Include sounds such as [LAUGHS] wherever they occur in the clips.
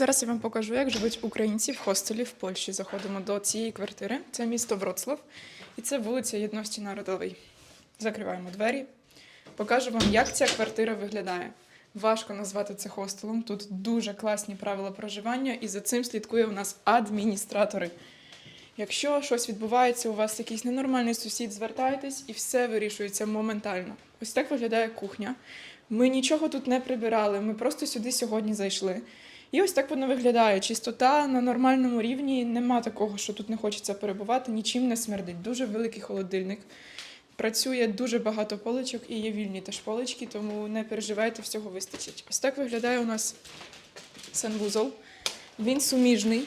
Зараз я вам покажу, як живуть українці в хостелі в Польщі. Заходимо до цієї квартири. Це місто Вроцлав, і це вулиця Єдності Народової. Закриваємо двері. Покажу вам, як ця квартира виглядає. Важко назвати це хостелом. Тут дуже класні правила проживання, і за цим слідкує у нас адміністратори. Якщо щось відбувається, у вас якийсь ненормальний сусід, звертайтесь і все вирішується моментально. Ось так виглядає кухня. Ми нічого тут не прибирали, ми просто сюди сьогодні зайшли. І ось так воно виглядає. Чистота на нормальному рівні. Нема такого, що тут не хочеться перебувати, нічим не смердить. Дуже великий холодильник. Працює дуже багато поличок і є вільні теж полички, тому не переживайте, всього вистачить. Ось так виглядає у нас санвузол. Він суміжний,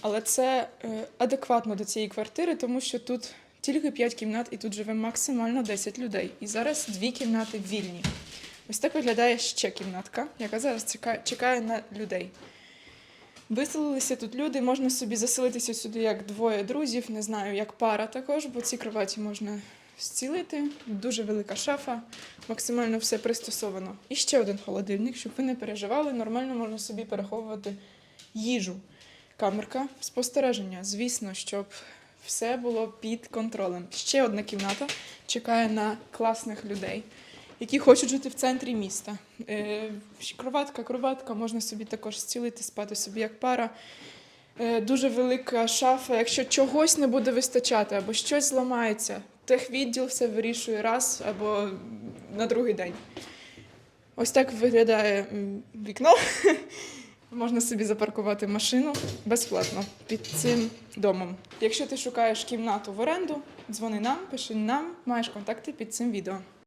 але це е, адекватно до цієї квартири, тому що тут тільки 5 кімнат і тут живе максимально 10 людей. І зараз дві кімнати вільні. Ось так виглядає ще кімнатка, яка зараз чекає, на людей. Виселилися тут люди, можна собі заселитися сюди як двоє друзів, не знаю, як пара також, бо ці кроваті можна зцілити. Дуже велика шафа, максимально все пристосовано. І ще один холодильник, щоб ви не переживали, нормально можна собі переховувати їжу. Камерка спостереження, звісно, щоб все було під контролем. Ще одна кімната чекає на класних людей, які хочуть жити в центрі міста. Е, кроватка, кроватка, можна собі також зцілити, спати собі як пара. Е, дуже велика шафа. Якщо чогось не буде вистачати або щось зламається, техвідділ все вирішує раз або на другий день. Ось так виглядає вікно. [LAUGHS] Можна собі запаркувати машину безплатно під цим домом. Якщо ти шукаєш кімнату в оренду, дзвони нам, пиши нам, маєш контакти під цим відео.